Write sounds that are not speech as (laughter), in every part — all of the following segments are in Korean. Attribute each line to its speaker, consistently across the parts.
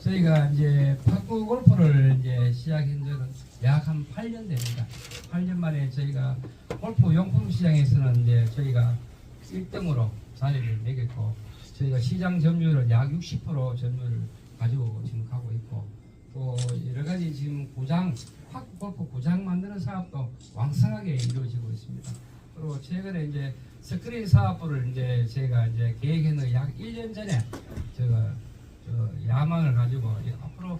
Speaker 1: 저희가 이제 탁구 골프를 이제 시작한 지는 약 한 8년 됩니다. 8년 만에 저희가 골프 용품 시장에서는 이제 저희가 1등으로 자리를 매겼고 저희가 시장 점유율은 약 60% 점유율을 가지고 지금 가고 있고 또 여러 가지 지금 구장 탁구 골프 구장 만드는 사업도 왕성하게 이루어지고 있습니다. 그리고 최근에 이제 스크린 사업부를 이제 제가 이제 계획했는 약 1년 전에 제가 저 야망을 가지고 이 앞으로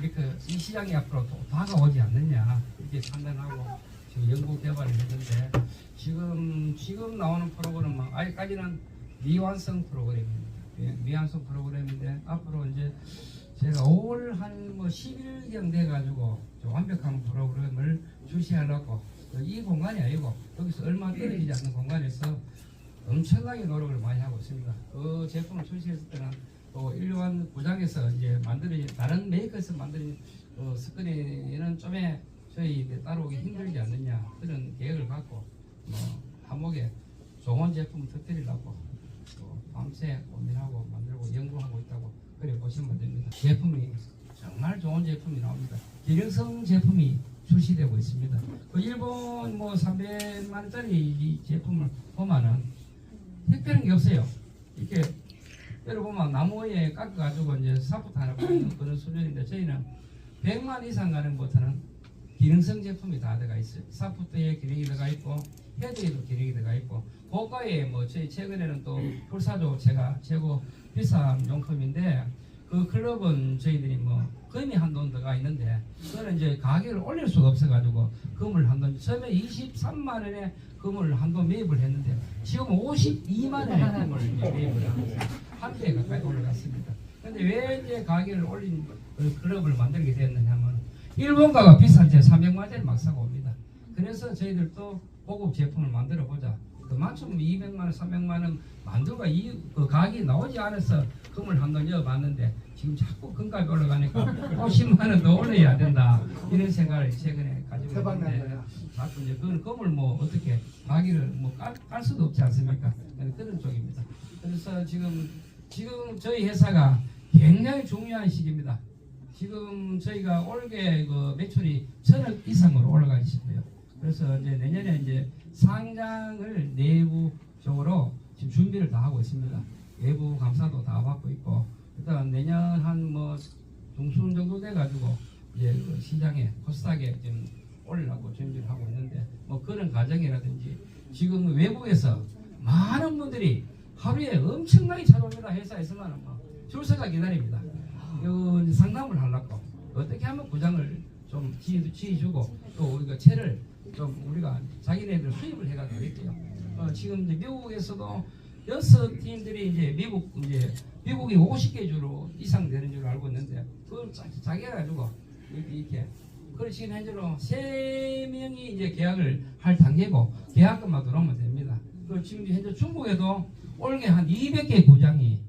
Speaker 1: 이렇게 이 시장이 앞으로 또 다가오지 않느냐 이렇게 판단하고 지금 연구 개발을 했는데 지금 지금 나오는 프로그램은 아직까지는 미완성 프로그램입니다. 예, 미완성 프로그램인데 앞으로 이제 제가 5월 한 뭐 10일경 돼가지고 좀 완벽한 프로그램을 출시하려고 이 공간이 아니고 여기서 얼마 떨어지지 않는 공간에서 엄청나게 노력을 많이 하고 있습니다. 그 제품을 출시했을 때는 또 일반 구장에서 이제 만들어진 다른 메이커에서 만든 어, 스크린은 좀에 저희 따라오기 힘들지 않느냐 그런 계획을 갖고 뭐 한목에 좋은 제품 터뜨리려고 또 밤새 고민하고 만들고 연구하고 있다고 그래 보시면 됩니다. 제품이 정말 좋은 제품이 나옵니다. 기능성 제품이 출시되고 있습니다. 그 일본 뭐 300만 원짜리 이 제품을 보면은 특별한 게 없어요. 이렇게 여러분 보면 나무에 깎아가지고 이제 사포트 하나 붙는 그런 수준인데 저희는 100만 이상 가는 것은 기능성 제품이 다 들어가 있어요. 사포트에 기능이 들어가 있고 헤드에도 기능이 들어가 있고 고가에 뭐 저희 최근에는 또 풀사조 제가 최고 비싼 용품인데 그 클럽은 저희들이 뭐 금이 한 돈 들어가 있는데 그거는 이제 가격을 올릴 수가 없어가지고 금을 한 돈 처음에 23만 원에 금을 한 돈 매입을 했는데 지금 52만 원에 금을 매입을 하면서 한 배 가까이 올라갔습니다. 근데 왜 이제 가격을 올린 그 클럽을 만들게 됐느냐면 일본가가 비싼 제 300만 원짜리 막 사고 옵니다. 그래서 저희들도 고급 제품을 만들어 보자. 그만큼 200만 원, 300만 원 만두가 이 그 가격이 나오지 않아서 금을 한번 넣어봤는데 지금 자꾸 금값이 올라가니까 50만 원 더 올려야 된다 이런 생각을 최근에 가지고 있는데. 자꾸 이제 그건 금을 뭐 어떻게 가격을 뭐깔 깔 수도 없지 않습니까? 그런 쪽입니다. 그래서 지금 지금 저희 회사가 굉장히 중요한 시기입니다. 지금 저희가 올해 그 매출이 천억 이상으로 올라가 있어요. 그래서 이제 내년에 이제 상장을 내부적으로 지금 준비를 다 하고 있습니다. 외부 감사도 다 받고 있고 일단 내년 한 뭐 중순 정도 돼 가지고 이제 그 시장에 코스닥에 지금 올리려고 준비를 하고 있는데 뭐 그런 과정이라든지 지금 외국에서 많은 분들이 하루에 엄청나게 찾아옵니다. 회사에서만 뭐 줄서가 기다립니다. 상담을 하려고 어떻게 하면 구장을 좀 지휘, 지휘주고 또 우리가 채를 좀 우리가 자기네들 수입을 해가 되겠죠. 어, 지금 이제 미국에서도 여섯 팀들이 이제 미국 이제 미국이 50개 주로 이상 되는 줄 알고 있는데 그걸 자- 자기가 가지고 이렇게, 그걸 지금 현재로 세 명이 이제 계약을 할 단계고 계약금만 들어오면 됩니다. 그 지금 현재 중국에도 올해 한 200개 구장이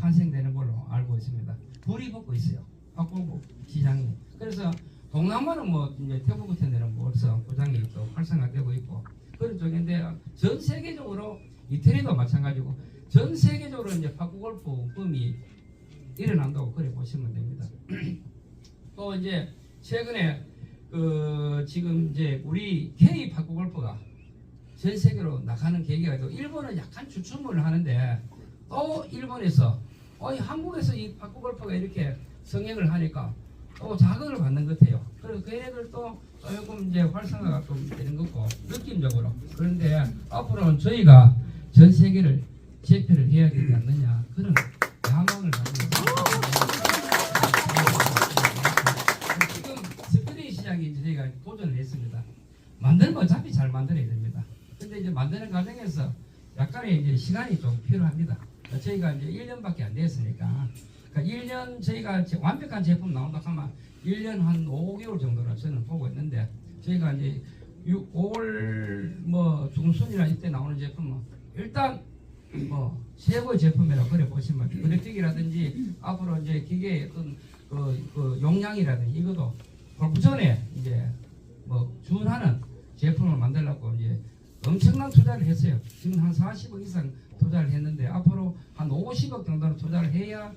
Speaker 1: 탄생되는 걸로 알고 있습니다. 불이 붙고 있어요. 학공부 시장이. 그래서 동남아는 뭐 이제 태국 같은 데는 뭐 벌써 구장이 또 활성화되고 있고 그런 쪽인데 전 세계적으로 이태리도 마찬가지고 전 세계적으로 이제 파쿠 골프 붐이 일어난다고 그래 보시면 됩니다. (clears throat) 또 이제 최근에 그 지금 이제 우리 K 파쿠 골프가 전 세계로 나가는 계기가 있고 일본은 약간 주춤을 하는데 또 일본에서 어, 이 한국에서 이 파쿠 골프가 이렇게 성행을 하니까 또 자극을 받는 것 같아요. 그래서 걔네들도 조금 이제 활성화가 좀 되는 거고 느낌적으로 그런데 앞으로는 저희가 전 세계를 제패를 해야 되지 않느냐 그런 야망을 가지고. 지금 스크린 시장에 저희가 도전을 했습니다. 건 어차피 잘 만들어야 됩니다. 근데 이제 만드는 과정에서 약간의 이제 시간이 좀 필요합니다. 저희가 이제 1년밖에 안 됐으니까. 그러니까 1년 저희가 제- 완벽한 제품 나온다 하면 1년 한 5개월 정도로 저는 보고 있는데 저희가 이제 6, 5월 뭐 중순이나 이때 나오는 제품은 일단 뭐 최고의 제품이라고 그래 보시면 그래픽이라든지 앞으로 이제 기계의 어떤 그, 그 용량이라든지 이것도 그 전에 이제 뭐 준하는 제품을 만들려고 이제 엄청난 투자를 했어요. 지금 한 40억 이상 투자를 했는데 앞으로 한 50억 정도는 투자를 해야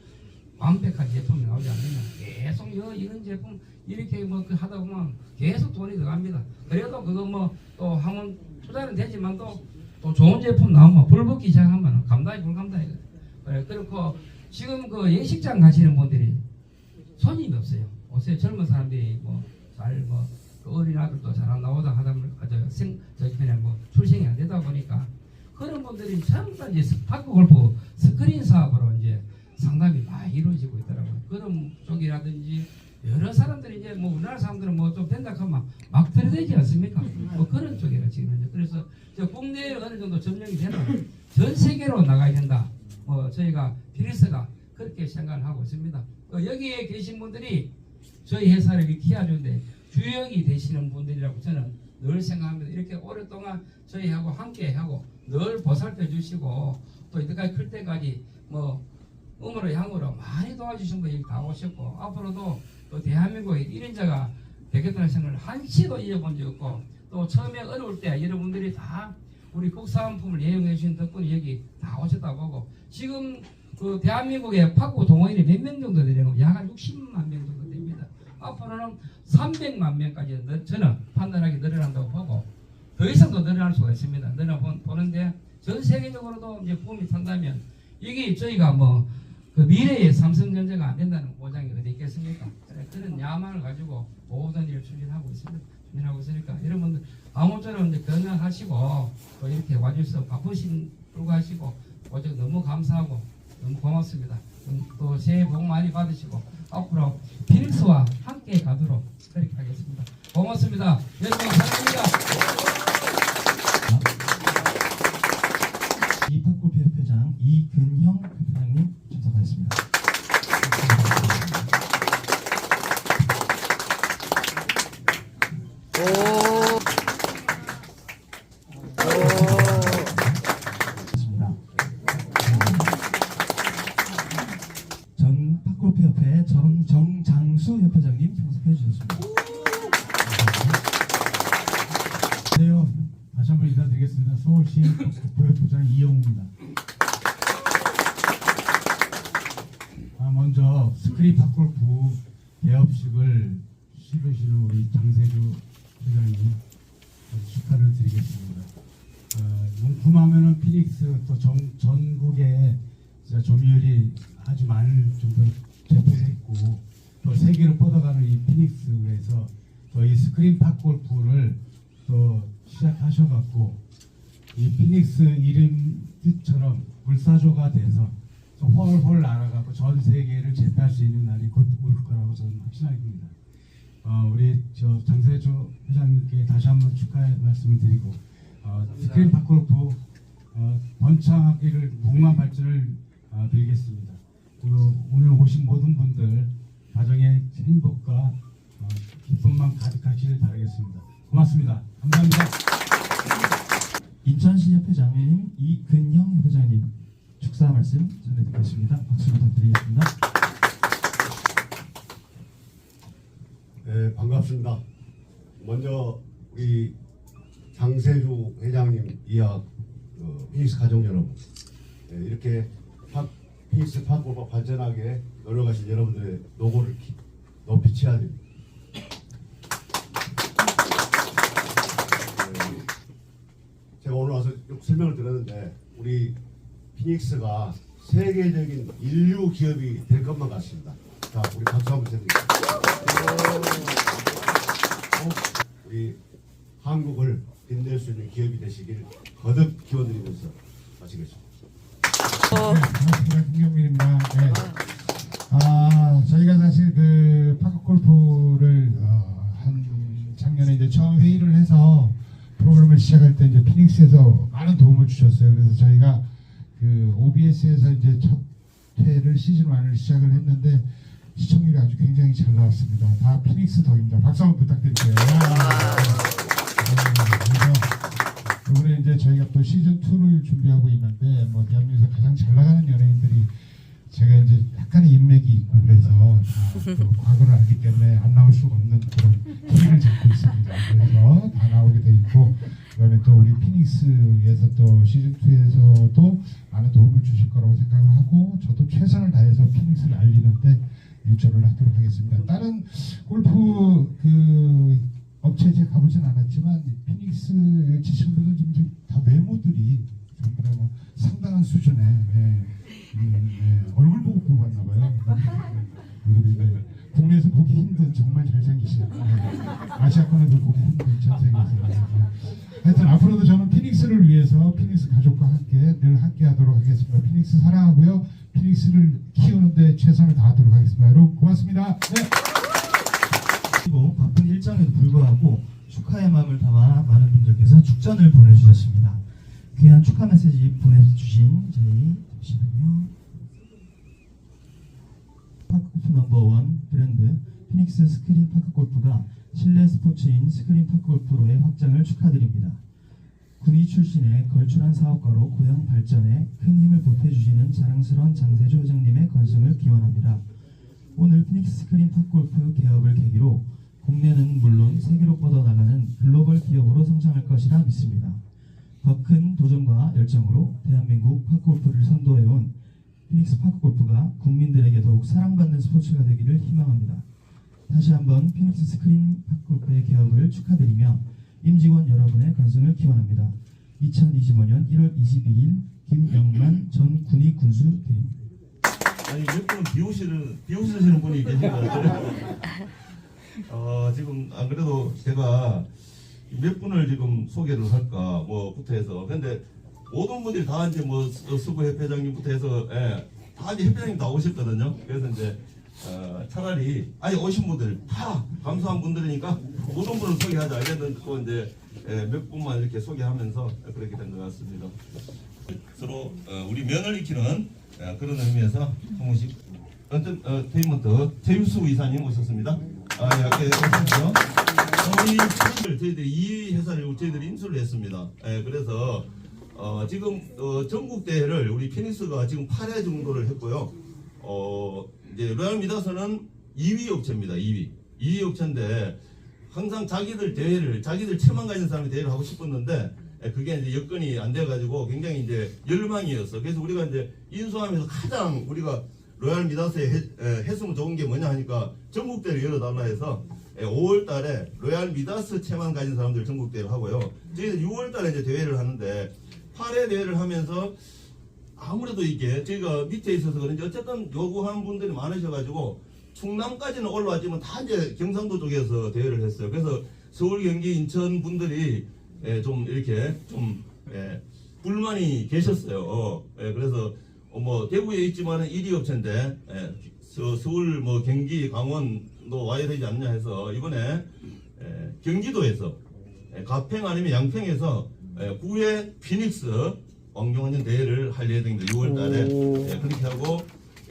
Speaker 1: 완벽한 제품이 나오지 않느냐 제품 여 이런 제품 이렇게 뭐그 하다 보면 계속 돈이 들어갑니다. 그래도 그거 뭐 또 하면 투자는 되지만 또, 또 좋은 제품 나오면 불붙기 시작하면 감당이 불감당이거든요. 그래 그렇고 지금 그 예식장 가시는 분들이 손님이 없어요. 요새 젊은 사람들이 뭐 잘뭐 그 어린 아들도 잘 안 나오다 하다 보니까 저생 저기 그냥 뭐 출생이 안 되다 보니까 그런 분들이 전부 다 이제 파크 골프 스크린 사업으로 이제 상담이 많이 이루어지고 있더라고요. 그런 쪽이라든지 여러 사람들이 이제 뭐 우리나라 사람들은 뭐 좀 된다 하면 막 들이대지 않습니까? 뭐 그런 쪽이라 지금 현재 그래서 저 국내에 어느 정도 점령이 되면 전 세계로 나가야 된다. 뭐 저희가 피리스가 그렇게 생각을 하고 있습니다. 어, 여기에 계신 분들이 저희 회사를 키워주는데 주역이 되시는 분들이라고 저는 늘 생각합니다. 이렇게 오랫동안 저희하고 함께 하고 늘 보살펴 주시고 또 이때까지 클 때까지 뭐 음으로 양으로 많이 도와주신 분이 다 오셨고 앞으로도 또 대한민국의 1인자가 되겠다는 생각을 한시도 잊어본 적 없고 또 처음에 어려울 때 여러분들이 다 우리 국산품을 이용해 주신 덕분에 여기 다 오셨다고 보고 지금 그 대한민국의 파고 동호인이 몇 명 정도 되는 거? 약한 60만 명 정도. 앞으로는 300만 명까지 늘- 저는 판단하기 늘어난다고 보고 더 이상도 늘어날 수가 있습니다. 늘어 보- 보는데 전 세계적으로도 이제 붐이 탄다면 이게 저희가 뭐 그 미래의 삼성전자가 안 된다는 보장이 어디 있겠습니까? 그런 야망을 가지고 모든 일을 추진하고 있습니다. 추진하고 있으니까 여러분들 아무쪼록 이제 건강하시고 또 이렇게 와주셔서 바쁘신 불구하시고 오직 너무 감사하고 너무 고맙습니다. 음, 또 새해 복 많이 받으시고 앞으로 피닉스와 함께 가도록 그렇게 하겠습니다. 고맙습니다. 여러분 사랑합니다.
Speaker 2: 이파골프협회장 이근형 회장님 참석하셨습니다. 좋습니다. 전 파골프협회 정, 정장수 협회장님 참석해 주셨습니다.
Speaker 3: 안녕하세요. 다시 한번 인사드리겠습니다. 서울시 국토협회장 이영우입니다. 아, 먼저 스크린 팝골프 개업식을 치르시는 우리 장세주 회장님 축하를 드리겠습니다. 어, 용품하면은 피닉스 또 전, 전국에 진짜 아주 많을 정도로 제포했고 또 세계로 뻗어가는 이 피닉스에서 저희 스크린 팝 골프를 또 시작하셔갖고 이 피닉스 이름 뜻처럼 불사조가 돼서 또 훨훨 날아가고 전 세계를 제패할 수 있는 날이 곧 올 거라고 저는 확신합니다. 어, 우리 저 장세주 회장님께 다시 한번 축하의 말씀을 드리고 어, 스크린 파골프 어, 번창하기를 무궁한 발전을 어, 빌겠습니다. 그리고 오늘 오신 모든 분들 가정의 행복과 어, 기쁨만 가득하시길 바라겠습니다. 고맙습니다. 감사합니다.
Speaker 2: 인천시 협회장님 이근형 협회장님 축사 말씀 전해드리겠습니다. 박수 부탁드리겠습니다.
Speaker 4: 네, 반갑습니다. 먼저 우리 장세주 회장님 이하 어, 피닉스 가족 여러분 네, 이렇게 팝골프 발전하게 노력하신 여러분들의 노고를 기- 높이 치야 됩니다. 네, 제가 오늘 와서 쭉 설명을 들었는데 우리 피닉스가 세계적인 인류 기업이 될 것만 같습니다. 자, 우리 박수 한번 드립니다. 우리 한국을 빛낼 수 있는 기업이 되시길 거듭 기원드리면서 마치겠습니다.
Speaker 3: 네. 김경민입니다. 네. 아, 저희가 사실 그 파크 골프를 어, 한 작년에 이제 처음 회의를 해서 프로그램을 시작할 때 이제 피닉스에서 많은 도움을 주셨어요. 그래서 저희가 그 OBS에서 이제 첫 회를 시즌 1을 시작을 했는데 시청률이 아주 굉장히 잘 나왔습니다. 다 피닉스 덕입니다. 박수 한번 부탁드릴게요. 네, 그래서 이번에 이제 저희가 또 시즌 2를 준비하고 있는데 뭐 대한민국에서 가장 잘 나가는 연예인들이 제가 이제 약간의 인맥이 있고 그래서 다또 (laughs) 과거를 알기 때문에 안 나올 수가 없는 그런 기회를 잡고 있습니다. 그래서 다 나오게 돼 있고 그다음에 또 우리 피닉스에서 또 시즌 2에서도 많은 도움을 주실 거라고 생각을 하고 저도 최선을 다해서 피닉스를 알리는데
Speaker 5: 일조를 하도록 하겠습니다. 다른 골프 그 업체 제가 가보진 않았지만 피닉스 치신 분들 좀다 외모들이 전부 다뭐 상당한 수준의 예, 음, 예, 얼굴 보고 뽑았나 봐요. 네. 국내에서 보기 힘든 정말 잘생기신 예, 아시아권에도 보기 힘든 전 세계에서 하여튼 앞으로도 저는 피닉스를 위해서 피닉스 가족과 함께 늘 함께 하도록 하겠습니다. 피닉스 사랑하고요. 피닉스를 키우는데 최선을 다하도록 하겠습니다. 여러분 고맙습니다. 네.
Speaker 2: 일정에도 불구하고 축하의 마음을 담아 많은 분들께서 축전을 보내주셨습니다. 귀한 축하 메시지 보내주신 저희 잠시만요. 파크골프 넘버원 브랜드 피닉스 스크린 파크골프가 실내 스포츠인 스크린 파크골프로의 확장을 축하드립니다. 군의 출신의 걸출한 사업가로 고향 발전에 큰 힘을 보태주시는 자랑스러운 장세조 회장님의 건승을 기원합니다. 오늘 피닉스 스크린 팝골프 개업을 계기로 국내는 물론 세계로 뻗어나가는 글로벌 기업으로 성장할 것이라 믿습니다. 더 큰 도전과 열정으로 대한민국 팝골프를 선도해온 피닉스 팝골프가 국민들에게 더욱 사랑받는 스포츠가 되기를 희망합니다. 다시 한번 피닉스 스크린 팝골프의 개업을 축하드리며 임직원 여러분의 건승을 기원합니다. 2025년 1월 22일 김영만 전 군의 군수 드립니다.
Speaker 6: 아니 몇분 비오시는 비오시는 분이 계신 것 같아요. (laughs) 어 지금 안 그래도 제가 몇 분을 지금 소개를 할까 뭐부터 해서 근데 모든 분들이 다 이제 뭐 수- 수구 협회장님부터 해서 예, 다 이제 협회장님 다 오셨거든요. 그래서 이제 어, 차라리 아니 오신 분들 다 감사한 분들이니까 모든 분을 소개하자 이랬는데 또 이제 예, 몇 분만 이렇게 소개하면서 그렇게 된 것 같습니다. 서로 어, 우리 면을 익히는 어, 그런 의미에서 한 분씩 어떤 어, 테이먼트 제임스 이사님 오셨습니다. 아, 예, 예, 오셨죠. 우리 친구들, 저희들이 이 회사를 저희들이 인수를 했습니다. 예, 그래서 어, 지금 어, 전국 대회를 우리 피닉스가 지금 8회 정도를 했고요. 어, 이제 로얄 미다스는 2위 업체입니다. 2위. 2위 업체인데 항상 자기들 대회를 자기들 체만 가진 사람이 대회를 하고 싶었는데 예, 그게 이제 여건이 안 돼가지고 굉장히 이제 열망이었어. 그래서 우리가 이제 인수하면서 가장 우리가 로얄 미다스에 해, 에, 했으면 좋은 게 뭐냐 하니까 전국대회를 열어달라 해서 5월 달에 로얄 미다스 체만 가진 사람들 전국대회를 하고요. 저희는 6월 달에 이제 대회를 하는데 8회 대회를 하면서 아무래도 이게 저희가 밑에 있어서 그런지 어쨌든 요구하는 분들이 많으셔가지고 충남까지는 올라왔지만 다 이제 경상도 쪽에서 대회를 했어요. 그래서 서울, 경기, 인천 분들이 예, 좀 이렇게 좀 예, 불만이 계셨어요. 어, 예, 그래서 어, 뭐 대구에 있지만은 1위 업체인데 예, 서, 서울, 뭐 경기, 강원도 와야 되지 않냐 해서 이번에 예, 경기도에서 예, 가평 아니면 양평에서 예, 9회 피닉스 왕경환전 대회를 할 예정입니다. 6월 달에 예, 그렇게 하고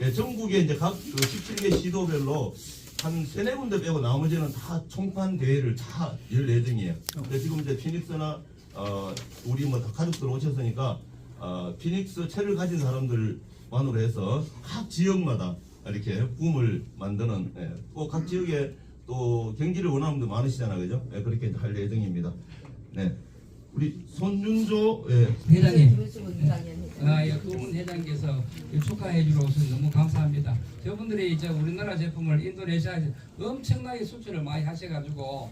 Speaker 6: 예, 전국에 이제 각 17개 시도별로 한 세네 군데 빼고 나머지는 다 총판 대회를 다 열 예정이에요. 근데 지금 이제 피닉스나 어, 우리 뭐 다 가족들 오셨으니까 어, 피닉스 채를 가진 사람들만으로 해서 각 지역마다 이렇게 붐을 만드는 예, 또각 지역에 또 경기를 원하는 분들 많으시잖아요, 그죠? 예, 그렇게 할 예정입니다. 네, 우리 손윤조 예,
Speaker 1: 회장님.
Speaker 7: 유수분 부장님.
Speaker 1: 아, 예, 그분 회장께서 축하해 주러 오셔서 너무 감사합니다. 저분들이 이제 우리나라 제품을 인도네시아에서 엄청나게 수출을 많이 하셔가지고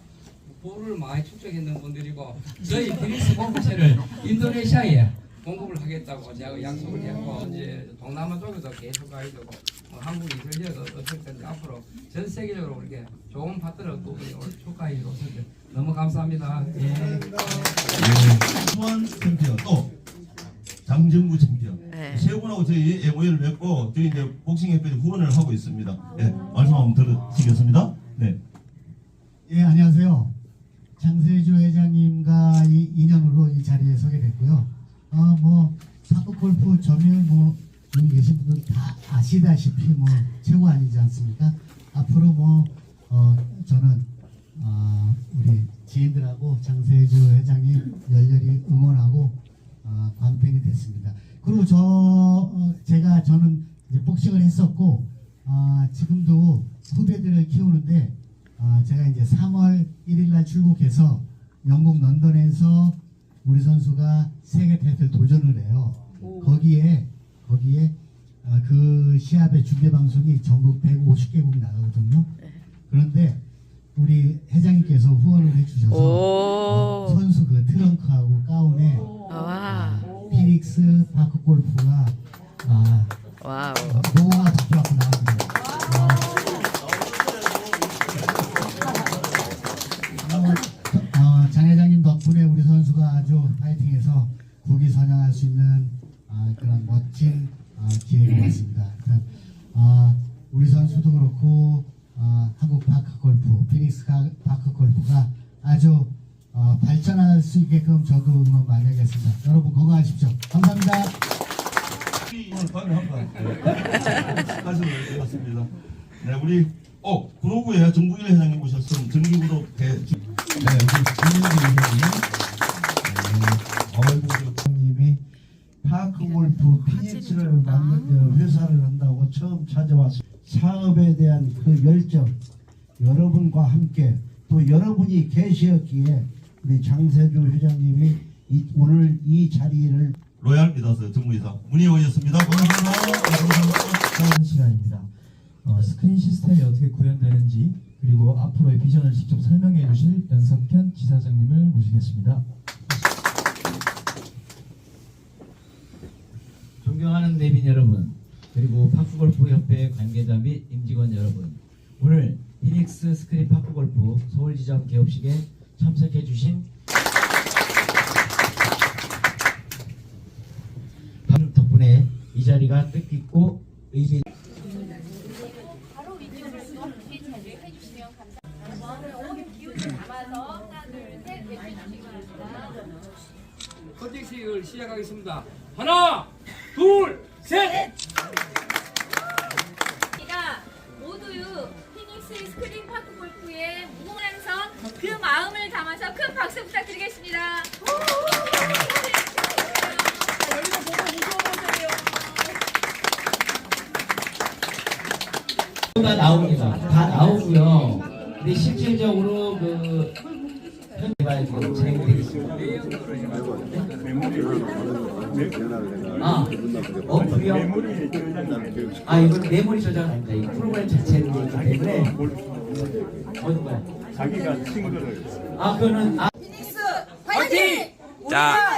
Speaker 1: 부를 많이 축적했는 분들이고 저희 비니스 공부체를 인도네시아에 공급을 하겠다고 제가 약속을 했고 이제 동남아 쪽에도 계속 가야 되고 뭐 한국, 이탈리아도 어쩔 텐데 앞으로 전 세계적으로 이렇게 좋은 파트너를 또 오늘 축하해 오셨는데 너무 감사합니다. 예.
Speaker 6: 수원 챔피언 또 장정구 챔피언
Speaker 7: 네.
Speaker 6: 세 분하고 저희 MOU를 맺고 저희 이제 복싱 협회 후원을 하고 있습니다. 예, 말씀 한번 들으시겠습니다. 네.
Speaker 8: 예, 안녕하세요. 장세주 회장님과 이 인연으로 이 자리에 서게 됐고요. 어, 골프 점유율 뭐, 여기 계신 분들 다 아시다시피 뭐, 최고 아니지 않습니까? 앞으로 뭐, 어, 저는, 어, 우리 지인들하고 장세주 회장님 열렬히 응원하고, 어, 광팬이 됐습니다. 그리고 저, 어, 제가 저는 이제 복싱을 했었고, 아, 지금도 후배들을 키우는데, 아, 제가 이제 3월 1일 날 출국해서 영국 런던에서 우리 선수가 세계 타이틀 도전을 해요. 거기에 거기에 어, 그 시합의 중계 방송이 전국 150개국 나가거든요. 그런데 우리 회장님께서 후원을 해주셔서. 선수 그 트렁크하고 가운에
Speaker 9: 와.
Speaker 8: 피닉스 파크 골프가 선수도 그렇고 아, 한국 파크 골프, 피닉스 가- 파크 골프가 아주 어, 발전할 수 있게끔 응원 많이 하겠습니다. 여러분 건강하십시오. 감사합니다.
Speaker 6: 오늘 방금 한번 말씀을 드렸습니다. 네, 우리 어 구로구에 정국일 회장님 오셨음 정기구독 대
Speaker 10: 네, 우리 김민기 회장님, 어머님이 파크골프 피닉스를 만든 저 회사를 한다고 처음 찾아왔어요. 사업에 대한 그 열정, 여러분과 함께 또 여러분이 계시었기에 우리 장세주 회장님이 이- 오늘 이 자리를
Speaker 6: 로얄 미다스 정무이사 문희원이었습니다. 고맙습니다.
Speaker 2: 하는 시간입니다. 어, 스크린 시스템이 어떻게 구현되는지 그리고 앞으로의 비전을 직접 설명해 주실 연석현 지사장님을 모시겠습니다.
Speaker 11: 존경하는 내빈 여러분, 그리고 파크골프협회 관계자 및 임직원 여러분, 오늘 피닉스 스크린 파크골프 서울 지점 개업식에 참석해 주신 방 덕분에 이 자리가 뜻깊고 의미.
Speaker 12: 컨택식을 시작하겠습니다. 하나, 둘,
Speaker 11: 다 나옵니다. 다 나오고요. 근데 실질적으로 그 현대발 진행되고 있습니다. 아, 어플이요? 아, 이건 메모리 저장 아닙니다. 이 프로그램 자체는 있기 때문에 어디 거야? 자기가 친구를 아, 그거는 아,
Speaker 13: 파이팅!
Speaker 9: 자,
Speaker 13: 하나다!